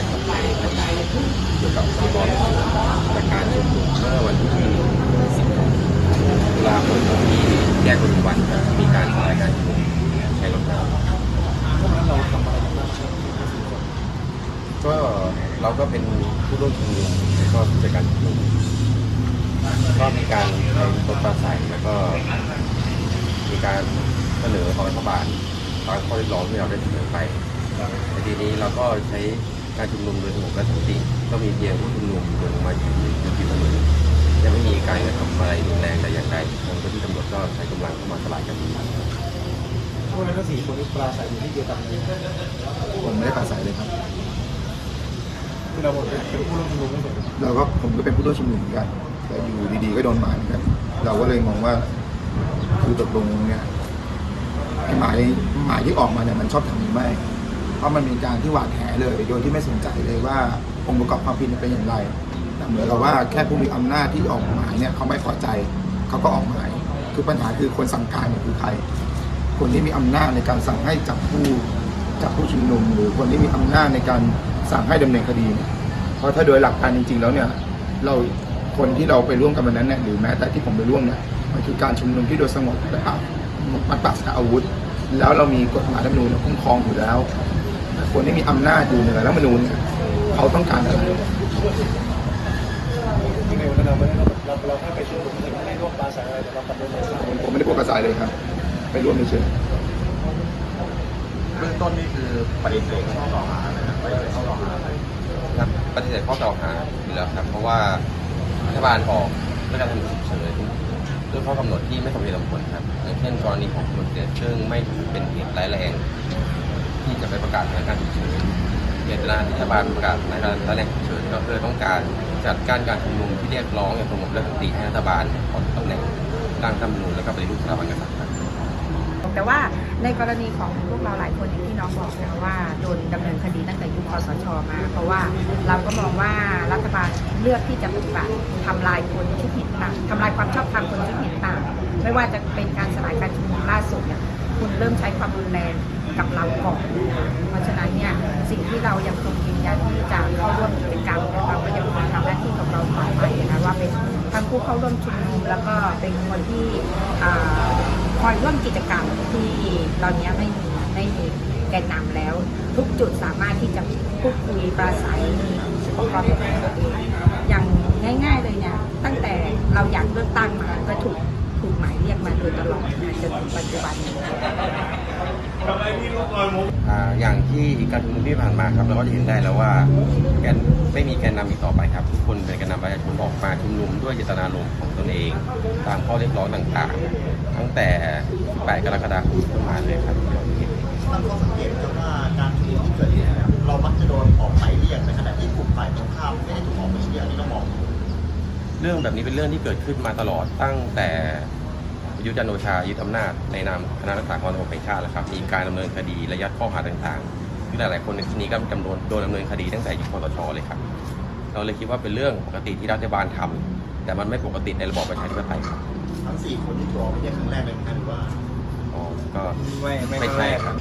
ยนกับในเกี่ยวกับคำร้องจากการชุมนุมเมื่อวันที่10ตุลาคมที่แยกคนวันมีการสลายการชุมนุมใช้รถน้ำก็เราก็เป็นผู้ร่วมชุมนุมแล้วก็ผู้จัดการชุมนุมก็มีการในรถประสัยแล้วก็มีการเสนอของรัฐบาลตามข้อเรียกร้องที่เราได้เสนอไปในทีนี้เราก็ใช้ การชุมนุมโดยสงบและสันติก็มีเพียงผู้ชุมนุมเดินออกมายืนอยู่ที่ถนนยังไม่มีการกระทำอะไรรุนแรงแต่อย่างใดทางเจ้าที่ตำรวจก็ใช้กำลังเข้ามาสลายการชุมนุมพวกนั้นก็สี่คนที่ปราศัยอยู่ที่เดียวกันเลยผมไม่ได้ปราศัยเลยครับคือเราเป็นผู้ร่วมชุมนุมไม่เหมือนกันเราก็ผมก็เป็นผู้ร่วมชุมนุมเหมือนกัน แต่อยู่ดีๆก็โดนหมายเหมือนกัน เราก็เลยมองว่าคือตกลงเนี่ยไอ้หมายหมายที่ออกมาเนี่ยมันชอบทำหรือไม่ เพราะมันเป็นการที่หวานแหเลย โดยที่ไม่สนใจเลยว่าองค์ประกอบความผิดเป็นอย่างไรแต่เหมือนกับว่าแค่ผู้มีอำนาจที่ออกหมายเนี่ยเขาไม่พอใจเขาก็ออกหมายคือปัญหาคือคนสั่งการเนี่ยคือใคร คนที่มีอำนาจในการสั่งให้จับผู้จับผู้ชุมนุม หรือคนที่มีอำนาจในการสั่งให้ดำเนินคดีเนี่ยเพราะถ้าโดยหลักการจริง ๆ แล้วเนี่ยเราคนที่เราไปร่วมกันวันนั้นเนี่ยหรือแม้แต่ที่ผมไปร่วมเนี่ยมันคือการชุมนุมที่โดยสงบนะครับมันปราศจากอาวุธ แล้วเรามีกฎหมายรัฐธรรมนูญคุ้มครองอยู่แล้ว คนที่มีอำนาจอยู่เหนือรัฐธรรมนูญเนี่ยเขาต้องการอะไรที่ในวันนั้นเราไม่ได้เราเราแค่ไปชุมนุมไม่ได้ร่วมปราศัยอะไรแต่เรากลับโดนปราศัยผมไม่ได้พูดภาษาเลยครับ ไปร่วมเฉยเบื้องต้นนี่คือปฏิเสธข้อกล่าวหานะครับปฏิเสธข้อกล่าวหาอะไรครับปฏิเสธข้อกล่าวหาอยู่แล้วครับ เพราะว่ารัฐบาลออกเรื่องการทำฉุกเฉินด้วยข้อกำหนดที่ไม่สมเหตุสมผลครับอย่างเช่นกรณีของคนเสียซึ่งไม่เป็นเหตุร้ายแรง ที่จะไปประกาศสถานการณ์ฉุกเฉินเจตนาที่รัฐบาลประกาศสถานการณ์ร้ายแรงฉุกเฉินก็เพื่อต้องการจัดการการชุมนุมที่เรียกร้องอย่างสงบและสันติให้รัฐบาลขอตำแหน่งร่างรัฐธรรมนูญและก็ปฏิรูปสถาบันกษัตริย์แต่ว่าในกรณีของพวกเราหลายคนอย่างที่น้องบอกนะว่าโดนดำเนินคดีตั้งแต่ยุคคอสชมา เพราะว่าเราก็มองว่ารัฐบาลเลือกที่จะปฏิบัติทำลายคนที่เห็นต่างทำลายความชอบธรรมคนที่เห็นต่าง ไม่ว่าจะเป็นการสลายการชุมนุมล่าสุด เริ่มใช้ความรุนแรงกับเราก่อน เพราะฉะนั้นเนี่ยสิ่งที่เรายังคงยืนยันที่จะเข้าร่วมกิจกรรมเราก็ยังคงทำหน้าที่ของเราต่อไปนะว่าเป็นทั้งผู้เข้าร่วมชุมนุมแล้วก็เป็นคนที่คอยร่วมกิจกรรมที่ตอนนี้ไม่มีไม่มีแกนนำแล้ว ทุกจุดสามารถที่จะพูดคุยปราศัยมีอุปกรณ์ของตัวเองอย่างง่าย ๆเลยเนี่ยตั้งแต่เราอยากเลือกตั้งมากายเรียกมาโดยตลอดนะจนถึงปัจจุบันนี้อ่าอย่างที่การชุมนุมที่ผ่านมาครับเราก็จะเห็นได้แล้วว่าแกนไม่มีแกนนำอีกต่อไปครับทุกคนเป็นแกนนำประชาชนออกมาชุมนุมด้วยเจตนารมณ์ของตนเอง ตามข้อเรียกร้องต่างๆ ตั้งแต่ 8 กรกฎาคมที่ผ่านมาเลยครับที่เราเห็นตั้งข้อสังเกตครับว่าการชุมนุมที่เกิดเหตุนะครับเรามักจะโดนออกหมายเรียกในขณะที่กลุ่มฝ่ายตรงข้ามไม่ได้ถูกออกหมายเรียกอันนี้เรามอง เรื่องแบบนี้เป็นเรื่องที่เกิดขึ้นมาตลอดตั้งแต่ ประยุทธ์จันทร์โอชายึดอำนาจในนามคณะรักษาความสงบแห่งชาติแล้วครับมีการดำเนินคดีและยัดข้อหาต่างๆที่หลายๆคนในที่นี้ก็จำโดนโดนดำเนินคดีตั้งแต่ยุคคอสชเลยครับ เราเลยคิดว่าเป็นเรื่องปกติที่รัฐบาลทำแต่มันไม่ปกติในระบอบประชาธิปไตยครับทั้งสี่คนที่ถูกออกหมายเรียกครั้งแรกเลยนะหรือว่าอ๋อก็ไม่ไม่ไม่ใช่ครับ